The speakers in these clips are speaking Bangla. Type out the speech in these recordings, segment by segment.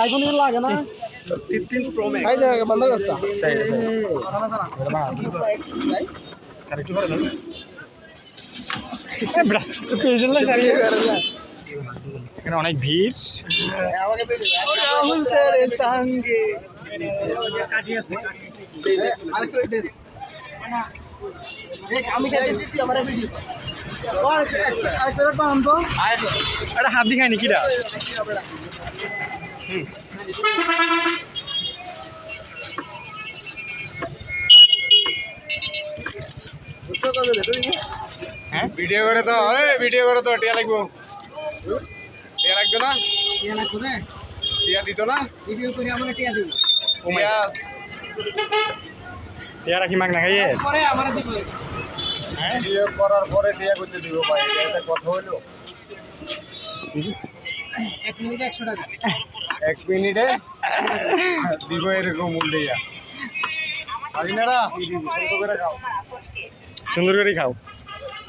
আইফোন লাগে না ফিফটিন প্রো ম্যাক্স ভাই জায়গা বন্ধ করছা ভাই কারেক্ট করে দাও বড়া পেজল না সারিয়ে এখানে অনেক ভিড় আমাকে সঙ্গে। হাত কত রে তুই হ্যাঁ? ভিডিও করে তো ভিডিও করে তো টিয়া লাগবো। টিয়া লাগতো না? টিয়া লাগবে না। টিয়া দিত না? ভিডিও করে আমরা টিয়া দিব। টিয়া টিয়া রাখি মাগ না খাইয়ে? পরে আমার দিব। হ্যাঁ? ভিডিও করার পরে টিয়া করতে দিব ভাই এটা কথা হইল। এক মিনিট একশো টাকা। এক মিনিটে? দিব এরকম উল্টেয়া আজিনারা সুন্দর করে খাও। সুন্দর করে খাও।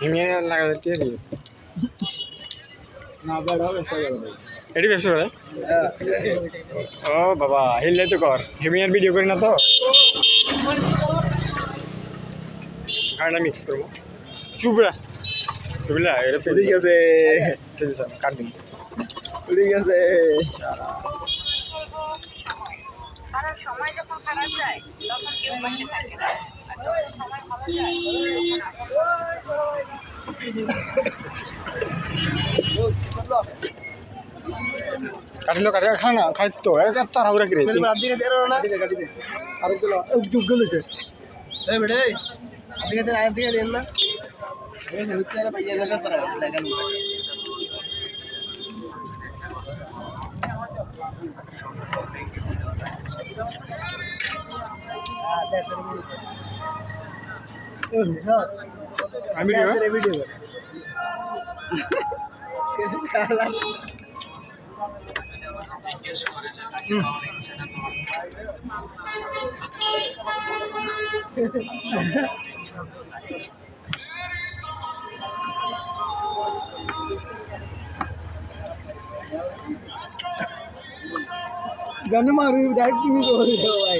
হিমিয়ে লাগা টিয়া দিয়েছে না বেড়া যাবে এটি ব্যবসা করে ও বাবা হিললে তো কর। হিমিয়ার ভিডিও করি না তো? গানটা মিক্স করব। চুপড়া বুঝলা এটা ঠিক আছে ঠিক আছে কাট দিন ঠিক আছে সময় যখন খারাপ যায় তখন কেউ পাশে থাকে না। আর যখন সময় ভালো যায় তখন কাটিলো কাটি খা না। খাইছ তো এটা তার হাউরা কি জিজ্ঞেস করেছে তাকে পাওয়ার ইচ্ছেটা ডাইরেক্ট তুমি করে দাও ভাই।